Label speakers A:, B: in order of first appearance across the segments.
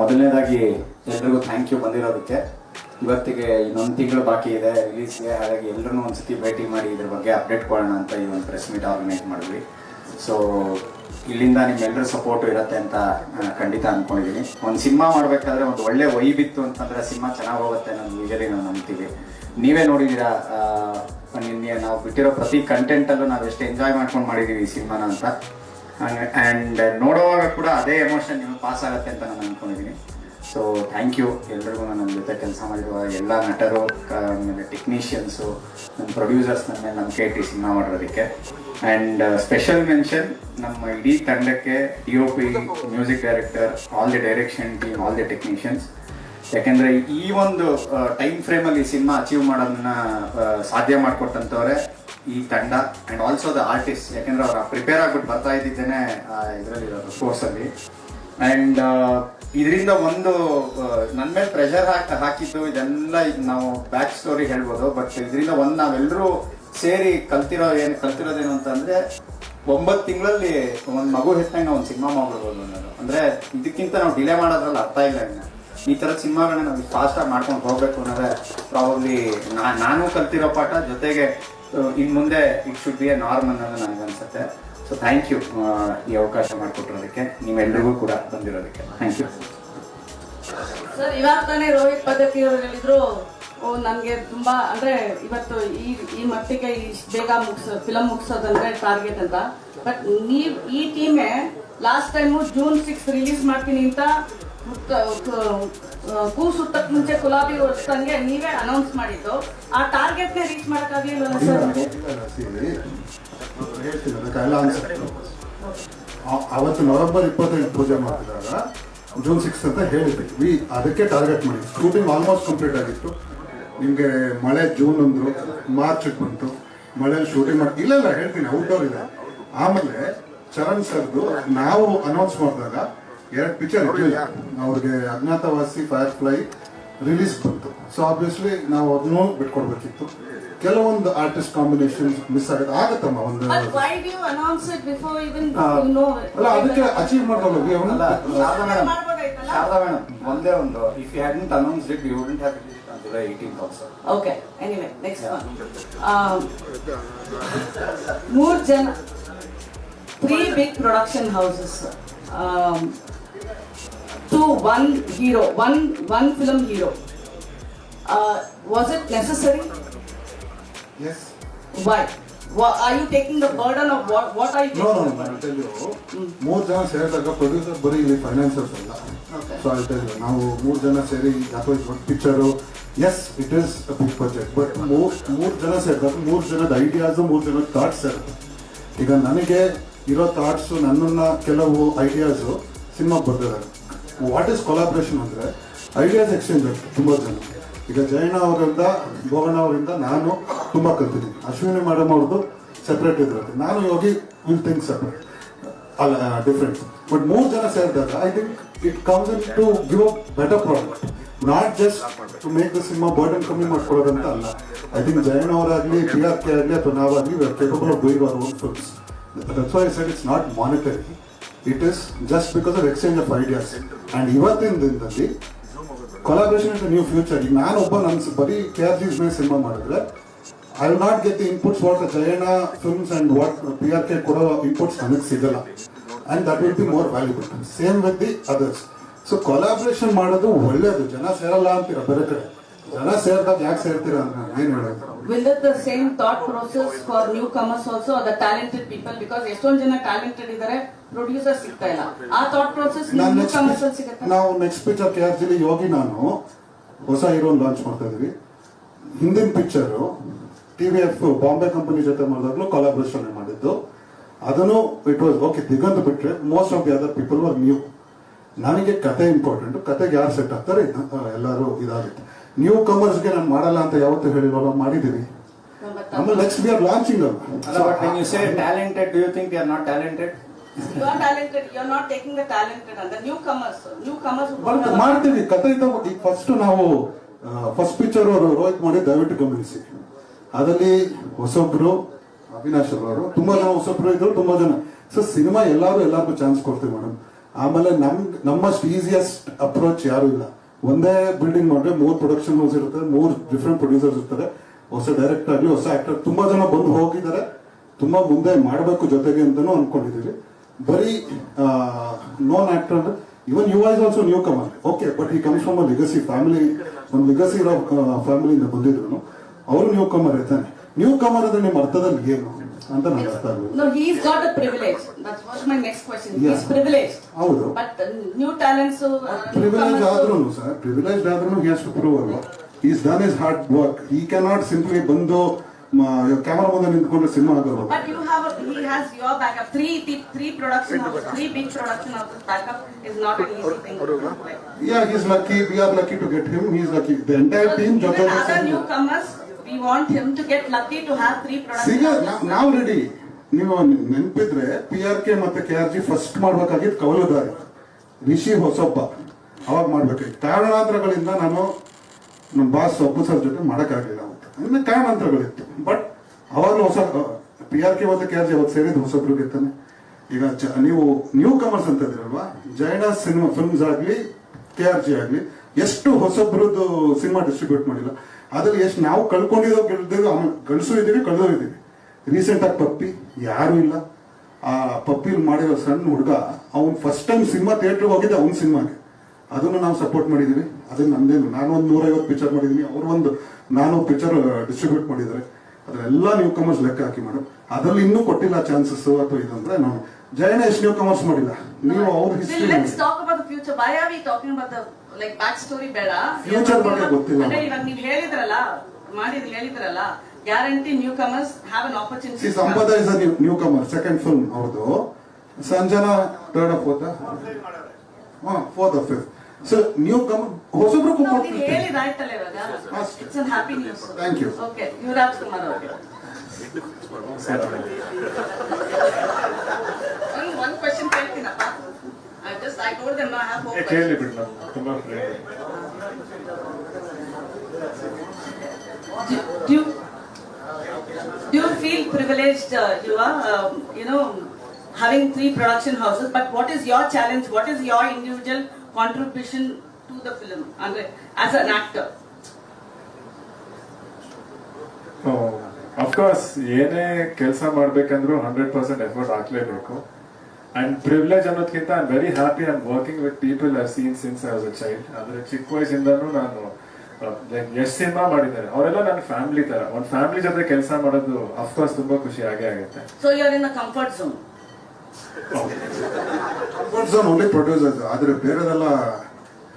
A: ಮೊದಲನೇದಾಗಿ ಎಲ್ರಿಗೂ thank you ಬಂದಿರೋದಕ್ಕೆ. ಇವತ್ತಿಗೆ ಇನ್ನೊಂದು ತಿಂಗಳು ಬಾಕಿ ಇದೆ ರಿಲೀಸ್ಗೆ ಹಾಗಾಗಿ ಎಲ್ಲರೂ ಒಂದ್ಸತಿ ಭೇಟಿ ಮಾಡಿ ಇದ್ರ ಬಗ್ಗೆ ಅಪ್ಡೇಟ್ ಕೊಡೋಣ ಅಂತ ಈ ಒಂದು ಪ್ರೆಸ್ ಮೀಟ್ ಆರ್ಗನೈಸ್ ಮಾಡಿದ್ವಿ. ಸೊ ಇಲ್ಲಿಂದ ನಿಮ್ಮೆಲ್ಲರ ಸಪೋರ್ಟ್ ಇರುತ್ತೆ ಅಂತ ಖಂಡಿತ ಅಂದ್ಕೊಂಡಿದ್ದೀನಿ ಒಂದು ಸಿನಿಮಾ ಮಾಡಬೇಕಾದ್ರೆ ಒಂದು ಒಳ್ಳೆ ವೈಬ್ ಬಿತ್ತು ಅಂತಂದ್ರೆ ಸಿನಿಮಾ ಚೆನ್ನಾಗಿ ಹೋಗುತ್ತೆ ಅನ್ನೋದು ಯೂಶಲಿ ನಾವು ನಂಬ್ತೀವಿ ನೀವೇ ನೋಡಿದ್ದೀರಾ ನಿನ್ನೆ ನಾವು ಬಿಟ್ಟಿರೋ ಪ್ರತಿ ಕಂಟೆಂಟಲ್ಲೂ ನಾವು ಎಷ್ಟು ಎಂಜಾಯ್ ಮಾಡ್ಕೊಂಡು ಮಾಡಿದ್ದೀವಿ ಈ ಸಿನಿಮಾನ ಅಂತ. ಆ್ಯಂಡ್ ನೋಡುವಾಗ ಕೂಡ ಅದೇ ಎಮೋಷನ್ ನಿಮಗೆ ಪಾಸ್ ಆಗುತ್ತೆ ಅಂತ ನಾನು ಅನ್ಕೊಂಡಿದ್ದೀನಿ ಸೊ ಥ್ಯಾಂಕ್ ಯು ಎಲ್ರಿಗೂ ನನ್ನ ಜೊತೆ ಕೆಲಸ ಮಾಡಿರುವ ಎಲ್ಲ ನಟರು ಆಮೇಲೆ ಟೆಕ್ನಿಷಿಯನ್ಸು ನಮ್ಮ ಪ್ರೊಡ್ಯೂಸರ್ಸ್ ಮೇಲೆ ಕೆ ಟಿ ಸಿನಿಮಾ ಮಾಡಿರೋದಕ್ಕೆ. ಆ್ಯಂಡ್ ಸ್ಪೆಷಲ್ ಮೆನ್ಷನ್ ನಮ್ಮ ಇಡೀ ತಂಡಕ್ಕೆ D O P music director all the direction team all the technicians ಯಾಕೆಂದರೆ ಈ ಒಂದು ಟೈಮ್ ಫ್ರೇಮಲ್ಲಿ ಈ ಸಿನಿಮಾ ಅಚೀವ್ ಮಾಡೋದನ್ನ ಸಾಧ್ಯ ಮಾಡಿಕೊಟ್ಟಂತವ್ರೆ ಈ ತಂಡ ಅಂಡ್ ಆಲ್ಸೋ ದ ಆರ್ಟಿಸ್ಟ್ ಯಾಕೆಂದ್ರೆ ಅವ್ರು ಪ್ರಿಪೇರ್ ಆಗ್ಬಿಟ್ಟು ಬರ್ತಾ ಇದ್ದಿದ್ದೇನೆ ಇದರಲ್ಲಿರೋದು ಕೋರ್ಸಲ್ಲಿ ಅಂಡ್ ಇದರಿಂದ ಒಂದು ನನ್ನ ಮೇಲೆ ಪ್ರೆಷರ್ ಹಾಕಿ ಹಾಕಿದ್ದು ಇದೆಲ್ಲ ಇದ್ ನಾವು ಬ್ಯಾಕ್ ಸ್ಟೋರಿ ಹೇಳ್ಬೋದು ಬಟ್ ಇದರಿಂದ ಒಂದು ನಾವೆಲ್ಲರೂ ಸೇರಿ ಕಲ್ತಿರೋ ಏನು, ಕಲ್ತಿರೋದೇನು ಅಂತಂದ್ರೆ ಒಂಬತ್ತು ತಿಂಗಳಲ್ಲಿ ಒಂದು ಮಗು ಹೆತ್ತಂಗೆ ಒಂದು ಸಿನಿಮಾ ಮಾಡ್ಬಿಡ್ಬೋದು ಅನ್ನೋದು. ಅಂದ್ರೆ ಇದಕ್ಕಿಂತ ನಾವು ಡಿಲೇ ಮಾಡೋದ್ರಲ್ಲಿ ಅರ್ಥ ಇಲ್ಲ ಇನ್ನು. ಈ ಥರ ಸಿನಿಮಾಗಳನ್ನ ನಾವು ಫಾಸ್ಟಾಗಿ ಮಾಡ್ಕೊಂಡು ಹೋಗ್ಬೇಕು ಅನ್ನೋದೇ ಪ್ರಾಬಬ್ಲಿ ನಾನು ಕಲ್ತಿರೋ ಪಾಠ. ಜೊತೆಗೆ ಇನ್ ಮುಂದೆ it should be a norm ಅನ್ನೋದು ನನಗೆ ಅನ್ಸುತ್ತೆ. ಸೊ ಥ್ಯಾಂಕ್ ಯು ಈ ಅವಕಾಶ ಮಾಡಿಕೊಟ್ಟಿರೋದಕ್ಕೆ. ನೀವೆಲ್ರಿಗೂ ಕೂಡ ಬಂದಿರೋದಕ್ಕೆ. ಥ್ಯಾಂಕ್ ಯು
B: ಸರ್, ಇವಾಗ ತಾನೇ ರೋಹಿತ್ ಪದ್ಧತಿ ಅವರು ಹೇಳಿದ್ರು. ಓ, ನನಗೆ ತುಂಬಾ, ಅಂದ್ರೆ ಇವತ್ತು ಈ ಈ ಮಟ್ಟಿಗೆ ಈ ಬೇಗ ಮುಗಿಸ ಫಿಲಮ್ ಮುಗಿಸೋದಂದ್ರೆ ಟಾರ್ಗೆಟ್ ಅಂತ. ಬಟ್ ನೀವು ಈ ಟೀಮೇ last time June six release ಮಾಡ್ತೀನಿ ಅಂತ ಕ- ಸುತ್ತಕ್ ಮುಂಚೆ ಗುಲಾಬಿ ನೀವೇ ಅನೌನ್ಸ್ ಮಾಡಿದ್ದು. ಆ ಟಾರ್ಗೆಟ್ ನೇ ರೀಚ್ ಮಾಡಕ್ಕಾಗ್ಲಿಲ್ಲ ಸರ್
C: ಅವತ್ತು ನವೆಂಬರ್ ಇಪ್ಪತ್ತೈದು ಪೂಜೆ ಮಾಡಿದಾಗ ಜೂನ್ ಸಿಕ್ಸ್ ಅಂತ ಹೇಳಿದ್ವಿ ವಿ ಅದಕ್ಕೆ ಟಾರ್ಗೆಟ್ ಮಾಡಿ ಶೂಟಿಂಗ್ ಆಲ್ಮೋಸ್ಟ್ ಕಂಪ್ಲೀಟ್ ಆಗಿತ್ತು. ನಿಮಗೆ ಮಳೆ ಜೂನ್ ಅಂದ್ರು ಮಾರ್ಚ್ ಬಂತು. ಮಳೆಯಲ್ಲಿ ಶೂಟಿಂಗ್ ಮಾಡಿ ಇಲ್ಲ ಇಲ್ಲ ಹೇಳ್ತೀನಿ ಔಟ್ಡೋರ್ ಇದೆ. ಆಮೇಲೆ ಚರಣ್ ಸರ್ದು ನಾವು ಅನೌನ್ಸ್ ಮಾಡಿದಾಗ ಎರಡು ಪಿಕ್ಚರ್ ಅವ್ರಿಗೆ ಅಜ್ಞಾತವಾಸಿ ಫೈರ್ ಫ್ಲೈ ರಿಲೀಸ್ ಬಂತು. ಸೊ ಆಬ್ವಿಯಸ್ಲಿ ನಾವು ಅದನ್ನೂ ಬಿಟ್ಕೊಡ್ಬೇಕಿತ್ತು. ಕೆಲವೊಂದು ಆರ್ಟಿಸ್ಟ್ ಕಾಂಬಿನೇಷನ್ ಮಿಸ್ ಆಗುತ್ತೆ ಆಗತ್ತಮ್ಮ ಒಂದು ಅಲ್ಲ ಅದಕ್ಕೆ ಅಚೀವ್
A: ಅಲ್ಲ ಶಾರದಾ ಮೇಡಮ್ ಒಂದೇ ಒಂದು if you hadn't announce it you wouldn't have release on July eighteen also
B: okay anyway next one ಮೂರು ಜನ three
C: big
B: production houses you taking the burden of what are
C: no
B: you
C: know ಮೂರು ಜನ ಸೇರಿದಾಗ producer ಬರೀ ಇಲ್ಲಿ ಫೈನಾನ್ಸರ್ಸ್ ಅಲ್ಲ.
B: Okay.
C: So ಅಲ್ಟೆ ನಾವು ಮೂರು ಜನ ಸೇರಿ ಅಥವಾ ಒಂದು picture yes it is a big budget but ಮೂರ್ ಜನ ಸೇರಿದಾಗ ಮೂರು ಜನದ ಐಡಿಯಾಸು ಮೂರು ಜನದ ಥಾಟ್ಸ್ ಇರುತ್ತೆ ಈಗ ನನಗೆ ಇರೋ ಥಾಟ್ಸು ನನ್ನನ್ನು ಕೆಲವು ಐಡಿಯಾಸು ಸಿನಿಮಾ ಬರ್ದಿದ್ದಾರೆ. ವಾಟ್ ಇಸ್ ಕೊಲಾಬ್ರೇಷನ್ ಅಂದರೆ ಐಡಿಯಾಸ್ ಎಕ್ಸ್ಚೇಂಜ್ ಆಗುತ್ತೆ ತುಂಬ ಜನ. ಈಗ ಜಯಣ್ಣ ಅವರಿಂದ ಭೋಗಣ್ಣ ಅವರಿಂದ ನಾನು ತುಂಬ ಕಲ್ತಿದ್ದೀನಿ. ಅಶ್ವಿನಿ ಮೇಡಮ್ ಅವ್ರದ್ದು ಸೆಪ್ರೇಟ್ ಇದ್ರೆ. ನಾನು ಹೋಗಿ ವಿಲ್ ಥಿಂಕ್ ಸಪ್ರೇಟ್ ಅಲ್ಲ ಡಿಫ್ರೆಂಟ್ ಬಟ್ ಮೂರು ಜನ ಸೇರಿದಾಗ I think it comes in to give a better product not just to make the cinema burden ಕಮ್ಮಿ ಮಾಡ್ಕೊಳ್ಳೋದಂತ ಅಲ್ಲ. ಐ ಥಿಂಕ್ ಜಯಣ್ಣ ಅವರಾಗಲಿ ಕೆ ಆಗಲಿ ಅಥವಾ ನಾವಾಗಲಿ capable of doing our own films that's why it's not monetary it is just because of exchange of ideas and ಇವತ್ತಿನ ದಿನದಲ್ಲಿ collaboration it new future ಈಗ ನಾನು ಒಬ್ಬ ನನ್ನ ಬರೀ ಕೆ ಆರ್ ಜಿಸ್ ಮೇಲೆ ಸಿನಿಮಾ ಮಾಡಿದ್ರೆ I will not get the inputs what Jayanna films and what P R K ಕೊಡೋ ಇನ್ಪುಟ್ಸ್ ನನಗೆ ಸಿಗಲ್ಲ. And that will be more valuable same with the others so collaboration ಮಾಡೋದು ಒಳ್ಳೇದು. ಜನ ಸೇರಲ್ಲ ಅಂತೀರ ಬೇರೆ ಕಡೆ? ಜನ ಸೇರ್ತಾ ಯಾಕೆ ಸೇರ್ತೀರಾ ಅಂತ ನಾನು ಏನು ಹೇಳೋದು?
B: Will the the same thought process for newcomers also or the talented people? Because ಎಷ್ಟೊಂದು ಜನ ಟ್ಯಾಲೆಂಟೆಡ್ ಇದ್ದಾರೆ ಪ್ರೊಡ್ಯೂಸರ್ ಸಿಗ್ತಾ ಇಲ್ಲ. ಆ ಥಾಟ್ ಪ್ರೊಸೆಸ್
C: ನಾನು
B: newcomers ಅಲ್ಲಿ
C: ನೆಕ್ಸ್ಟ್
B: ಸಿಗುತ್ತೆ?
C: ನಾವು ನೆಕ್ಸ್ಟ್ ಪಿಕ್ಚರ್ ಕೆ ಆರ್ ಜಿಲಿ ಯೋಗಿ ನಾನು ಹೊಸ ಹೀರೋ ಲಾಂಚ್ ಮಾಡ್ತಾ ಇದೀವಿ. ಹಿಂದಿನ picture T V F Bombay company ಜೊತೆ ಮಾಡಿದಾಗಲೂ ಕೊಲಾಬ್ರೇಷನ್ ಮಾಡಿದ್ದು. ಅದನ್ನು ಇಟ್ ವಾಸ್ ಓಕೆ ದಿಗಂತ ಬಿಟ್ರೆ most of the other people were new ನನಗೆ ಕತೆ ಇಂಪಾರ್ಟೆಂಟ್ ಕತೆಗೆ ಯಾರು ಸೆಟ್ ಆಗ್ತಾರೆ ಎಲ್ಲರೂ ಇದಾಗುತ್ತೆ. ನ್ಯೂ ಕಮರ್ಸ್ಗೆ ನಾನು ಮಾಡಲ್ಲ ಅಂತ ಯಾವತ್ತೂ ಹೇಳಿಲ್ವಲ್ಲ ಮಾಡಿದ್ದೀವಿ ಆಮೇಲೆ ನೆಕ್ಸ್ಟ್ ವಿ ಆರ್ ಲಾಂಚಿಂಗ್
A: ಅಲ್ಲ. But when you say talented do you think they are not talented
B: you are talented you are not taking the talented ಅಂತ newcomers newcomers
C: but ಮಾಡ್ತೀವಿ ಕಥೆ ಇದ್ದ ಈಗ ಫಸ್ಟ್ ನಾವು first picture ಅವರು ರೋಹಿತ್ ಮಾಡಿ ದಯವಿಟ್ಟು ಗಮನಿಸಿ. ಅದರಲ್ಲಿ ಹೊಸೊಬ್ರು ಅವಿನಾಶ್ ಅವರು ತುಂಬಾ ಜನ ಹೊಸೊಬ್ರು ಇದ್ರು ತುಂಬಾ ಜನ. ಸೊ ಸಿನಿಮಾ ಎಲ್ಲಾರು ಎಲ್ಲಾರ್ಗು ಚಾನ್ಸ್ ಕೊಡ್ತೀವಿ ಮೇಡಮ್ ಆಮೇಲೆ ನಮ್ ನಮ್ಮಷ್ಟು ಈಸಿಯೆಸ್ಟ್ ಅಪ್ರೋಚ್ ಯಾರು ಇಲ್ಲ. ಒಂದೇ ಬಿಲ್ಡಿಂಗ್ ಮಾಡಿದ್ರೆ ಮೂರ್ ಪ್ರೊಡಕ್ಷನ್ ಹೌಸ್ ಇರುತ್ತೆ, ಮೂರ್ ಡಿಫ್ರೆಂಟ್ ಪ್ರೊಡ್ಯೂಸರ್ಸ್ ಇರ್ತಾರೆ. ಹೊಸ ಡೈರೆಕ್ಟರ್ ಆಗಲಿ, ಹೊಸ ಆಕ್ಟರ್ ತುಂಬಾ ಜನ ಬಂದು ಹೋಗಿದ್ದಾರೆ. ತುಂಬಾ ಮುಂದೆ ಮಾಡಬೇಕು ಜೊತೆಗೆ ಅಂತಾನು ಅನ್ಕೊಂಡಿದೀವಿ. ಬರೀ known actor even you is also newcomer okay but ಈ ಕಮ್ಸ್ ಫ್ರಮ್ ಲಿಗಸಿ ಫ್ಯಾಮಿಲಿ ಒಂದು ಲಿಗಸಿ ಇರೋ ಫ್ಯಾಮಿಲಿಯಿಂದ ಬಂದಿದ್ರು ಅವರು ನ್ಯೂ ಕಮರ್ ಇರ್ತಾನೆ ನ್ಯೂ ಕಮರ್ ಅಂದ್ರೆ ನಿಮ್ಮ ಅರ್ಥದಲ್ಲಿ ಏನು? ಅಂತ ನನಗೆ ಅರ್ಥ ಆಗಲಿಲ್ಲ
B: No, he's got a privilege. That was my next question.
C: Yeah.
B: He's privileged.
C: ಹೌದು
B: But uh, new talents. uh,
C: privilege
B: newcomers,
C: ಆದ್ರೂ ಸರ್ ಪ್ರಿವಿಲೇಜ್ ಆದ್ರೂ ಹ್ಯಾಸ್ ಟು ಪ್ರೂವ್ ಅಲ್ವಾ is done is hard work ಈ ಕ್ಯಾನಾಟ್ ಸಿಂಪ್ಲಿ ಬಂದು camera ಮುಂದೆ ನಿಂತ್ಕೊಂಡು cinema ಆಗಲ್ಲ
B: But you have, a, he has your backup. Three, t- three production houses, three big production houses backup is not an easy thing. Like,
C: yeah is lucky we are lucky to get him is lucky the entire team
B: even
C: ಜೊತೆಗೆ
B: other
C: ಸೇರಿ-
B: newcomers,
C: ನಾವು ready ನೀವು ನೆನಪಿದ್ರೆ P R K ಮತ್ತೆ K R G first ಮಾಡ್ಬೇಕಾಗಿದ್ದು ಕವಲುದಾರಿ. ರಿಷಿ ಹೊಸೊಬ್ಬ. ಅವಾಗ ಮಾಡ್ಬೇಕಾಗಿತ್ತು. ಕಾರಣಾಂತರಗಳಿಂದ ನಾನು ನಮ್ಮ ಬಾಸ್ ಒಬ್ಬ ಸರ್ ಜೊತೆ ಮಾಡೋಕ್ಕಾಗಲಿಲ್ಲ ಅಂತ. ಇನ್ನು ಕಾರಣಾಂತರಗಳಿತ್ತು. ಬಟ್ ಅವಾಗ ಹೊಸ ಪಿ ಆರ್ ಕೆ ಮತ್ತೆ ಕೆ ಆರ್ ಜಿ ಅವತ್ತು ಸೇರಿದ್ದು ಹೊಸಬ್ರಿಗೆ ತಾನೆ ಈಗ ನೀವು ನ್ಯೂ ಕಮರ್ಸ್ ಅಂತ ಇದ್ರಲ್ವಾ ಜೈನ ಸಿನಿಮಾ ಫಿಲ್ಮ್ಸ್ ಆಗ್ಲಿ ಕೆ ಆರ್ ಜಿ ಆಗ್ಲಿ, ಎಷ್ಟು ಹೊಸಬ್ರದ್ದು ಸಿನಿಮಾ ಡಿಸ್ಟ್ರಿಬ್ಯೂಟ್ ಮಾಡಿಲ್ಲ. ಅದ್ರಲ್ಲಿ ಎಷ್ಟು ನಾವು ಕಳ್ಕೊಂಡಿರೋ ಗೆಲ್ದಿರೋ ಆಮೇಲೆ ಗಳಿಸೋ ಇದೀವಿ ಕಳೆದೋ ಇದ್ದೀವಿ. ರೀಸೆಂಟ್ ಆಗಿ ಪಪ್ಪಿ ಯಾರು ಇಲ್ಲ. ಆ ಪಪ್ಪಿ ಮಾಡಿರೋ ಸಣ್ಣ ಹುಡುಗ ಅವ್ನು ಫಸ್ಟ್ ಟೈಮ್ ಸಿನಿಮಾ ಥಿಯೇಟ್ರಿಗೆ ಹೋಗಿದ್ದೆ ಅವ್ನ ಸಿನಿಮಾಗೆ. ಅದನ್ನು ನಾವು ಸಪೋರ್ಟ್ ಮಾಡಿದ್ದೀವಿ ಅದನ್ನು ನಂದೇನು ನಾನು ಒಂದು ನೂರೈವತ್ತು ಪಿಕ್ಚರ್ ಮಾಡಿದ್ದೀನಿ ಅವ್ರು ಒಂದು ನಾನು ಪಿಕ್ಚರ್ ಡಿಸ್ಟ್ರಿಬ್ಯೂಟ್ ಮಾಡಿದ್ದಾರೆ. ಅದೆಲ್ಲ ನ್ಯೂ ಕಮರ್ಸ್ ಲೆಕ್ಕ ಹಾಕಿ ಮಾಡು. ಅದ್ರಲ್ಲಿ ಇನ್ನೂ ಕೊಟ್ಟಿಲ್ಲ ಚಾನ್ಸಸ್ ಅಥವಾ ಇದಂದ್ರೆ ನಾನು. ಜಯನ ಎಷ್ಟು ನ್ಯೂ ಕಮರ್ಸ್ ಮಾಡಿಲ್ಲ? ನೀವು ಅವ್ರ ಹಿಸ್ಟ್ರಿ
B: let's ಬ್ಯಾಕ್ story ಬೇಡ.
C: ಬಗ್ಗೆ ಗೊತ್ತಿಲ್ಲ.
B: ಅಂದ್ರೆ ಇವಾಗ ನೀವು ಹೇಳಿದ್ರಲ್ಲ ಮಾಡಿದ್ ಹೇಳಿದ್ರಲ್ಲ guarantee newcomers
C: have an opportunity Sampada is newcomer second film ಅವ್ರದ್ದು. ಸಂಜನಾ ಥರ್ಡ್ ಫೋರ್ತ್ ಹಾ fourth fifth so newcomer ಹೊಸಬ್ರು
B: ಹೇಳಿದಾಯ್ತಲ್ಲ ಇವಾಗ. It's an happy news
C: Thank you.
B: Okay Yuvraj Kumar ಅವರು ಒಂದು question ಕೇಳ್ತೀನಪ್ಪ just I told them I have
D: a, ಕೇಳಿ ಬಿಟ್ಟು ನಾನು ತುಂಬಾ friend
B: do do you feel privileged uh, you are um, you know having three production houses but what is your challenge what is your individual contribution to the film andre as an actor
D: of course ಏನೇ ಕೆಲಸ ಮಾಡ್ಬೇಕಂದ್ರೂ hundred percent effort ಹಾಕ್ಲೇಬೇಕು and privilege ಅನ್ನೋದಕ್ಕಿಂತ I very happy I working with people I seen since as a child ಅಂದ್ರೆ ಚಿಕ್ಕ ವಯಸ್ಸಿಂದನೂ ನಾನು ಎಷ್ಟು cinema ಮಾಡಿದ್ದಾರೆ. ಅವರೆಲ್ಲ ನನ್ನ ಫ್ಯಾಮಿಲಿ ತರ ಒಂದ್ ಫ್ಯಾಮಿಲಿ ಜೊತೆ ಕೆಲಸ ಮಾಡೋದು ಅಫ್ಕೋರ್ಸ್ ತುಂಬಾ ಖುಷಿ ಆಗೇ ಆಗುತ್ತೆ.
B: So you are in a comfort zone.
C: Comfort zone only producers ಆದ್ರೆ ಬೇರೆದೆಲ್ಲ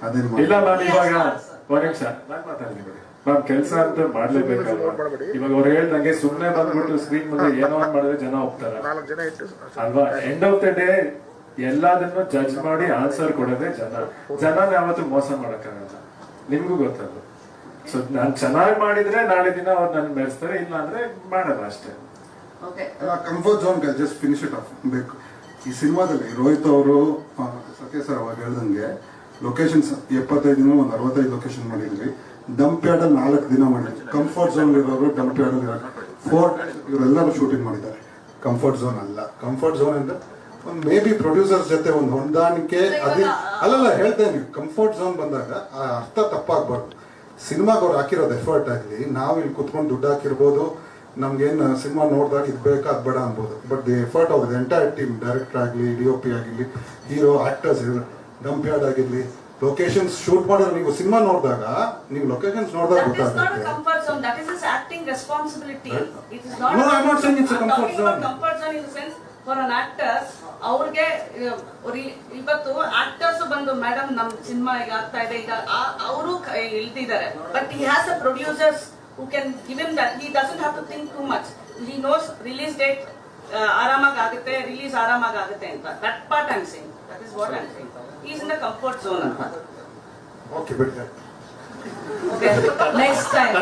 C: ಅದೇನು
D: ಇಲ್ಲ
B: ನಾನು
D: ಇವಾಗ
B: sir.
D: ಒಂದ್ ನಿಮಿಷ. ನಾನು ಮಾತಾಡ್ತೀನಿ ಮ್ಯಾಮ್ ಕೆಲಸ ಅಂತ ಮಾಡ್ಲೇಬೇಕಲ್ವಾ? ಇವಾಗ ಅವ್ರು ಹೇಳ್ದಂಗೆ ಸುಮ್ನೆ ಬಂದ್ಬಿಟ್ಟು ಸ್ಕ್ರೀನ್ ಮುಂದೆ ಏನೋ ಒಂದ್ ಮಾಡಿದ್ರೆ ಜನ ಹೋಗ್ತಾರೆ ಅಲ್ವಾ? ಎಂಡ್ ಆಫ್ ದ ಡೇ ಎಲ್ಲದನ್ನು ಜಡ್ಜ್ ಮಾಡಿ ಆನ್ಸರ್ ಕೊಡೋದೇ ಜನ. ಜನ ಯಾವತ್ತು ಮೋಸ ಮಾಡಕ್ಕಾಗಲ್ಲ. ನಿಮ್ಗೂ ಗೊತ್ತಲ್ಲ ಸೊ ನಾನ್ ಚೆನ್ನಾಗಿ ಮಾಡಿದ್ರೆ ನಾಳೆ ದಿನ ಅವ್ರು ನನ್ ಮೆರೆಸ್ತಾರೆ ಇಲ್ಲ ಅಂದ್ರೆ ಮಾಡಲ್ಲ ಅಷ್ಟೇ.
C: Comfort zone just finish it off ಬೇಕು. ಈ ಸಿನಿಮಾದಲ್ಲಿ ರೋಹಿತ್ ಅವರು ಸತ್ಯ ಸರ್ ಅವಾಗ ಹೇಳ್ದಂಗೆ ಲೊಕೇಶನ್ಸ್ ಎಪ್ಪತ್ತೈದು ದಿನ ಒಂದು ಅರವತ್ತೈದು ಲೊಕೇಶನ್ ಮಾಡಿದ್ವಿ ಡಂಪ್ ಯಾರ್ಡ್ ನಾಲ್ಕು ದಿನ ಮಾಡಿದ್ರು. ಕಂಫರ್ಟ್ ಝೋನ್ ಇರೋರು ಡಂಪ್ ಯಾರ್ಡ್ ಫೋರ್ಟ್ ಇವರೆಲ್ಲರೂ ಶೂಟಿಂಗ್ ಮಾಡಿದ್ದಾರೆ. ಕಂಫರ್ಟ್ ಝೋನ್ ಅಲ್ಲ. ಕಂಫರ್ಟ್ ಝೋನ್ ಅಂದ್ರೆ ಒಂದು ಮೇ ಬಿ ಪ್ರೊಡ್ಯೂಸರ್ಸ್ ಜೊತೆ ಒಂದು ಹೊಂದಾಣಿಕೆ ಅದೇ ಅಲ್ಲಲ್ಲ ಹೇಳ್ತೇನೆ ಕಂಫರ್ಟ್ ಝೋನ್ ಬಂದಾಗ ಆ ಅರ್ಥ ತಪ್ಪಾಗ್ಬಾರ್ದು. ಸಿನಿಮಾಗೆ ಅವ್ರು ಹಾಕಿರೋದು ಎಫರ್ಟ್ ಆಗಲಿ ನಾವು ಇಲ್ಲಿ ಕುತ್ಕೊಂಡು ದುಡ್ಡು ಹಾಕಿರ್ಬೋದು. ನಮ್ಗೇನು ಸಿನಿಮಾ ನೋಡಿದಾಗ ಇದು ಬೇಕಾ ಅದು ಬೇಡ ಅನ್ಬೋದು. But the effort of the entire team director ಆಗಲಿ ಡಿ ಒ ಪಿ ಆಗಿರಲಿ ಹೀರೋ ಆಕ್ಟರ್ಸ್ ಡಂಪ್ ಯಾರ್ಡ್ ಆಗಿರಲಿ ಲೊಕೇಶನ್ಸ್ ಶೂಟ್ ಮಾಡಿದ್ರೆ ನೀವು ಸಿನಿಮಾ ನೋಡಿದಾಗ ನೀವು ಲೊಕೇಶನ್ಸ್ ನೋಡಿದಾಗ ಗೊತ್ತಾಗುತ್ತೆ.
B: sense for an actor ಅವ್ರಿಗೆ ಇವತ್ತು ಆಕ್ಟರ್ಸ್ ಬಂದು ಮೇಡಮ್ ನಮ್ ಸಿನಿಮಾ ಈಗ ಆಗ್ತಾ ಇದೆ ಈಗ ಅವರು ಇಳ್ದಿದ್ದಾರೆ but he has a producers who can give him that he doesn't have to think too much he knows release date ಆರಾಮಾಗಿ ಆಗುತ್ತೆ ರಿಲೀಸ್ ಆರಾಮಾಗಿ ಆಗುತ್ತೆ ಅಂತ. That part I'm saying that is what I'm saying He's in the comfort zone. Okay,
C: but. Okay,
B: next time.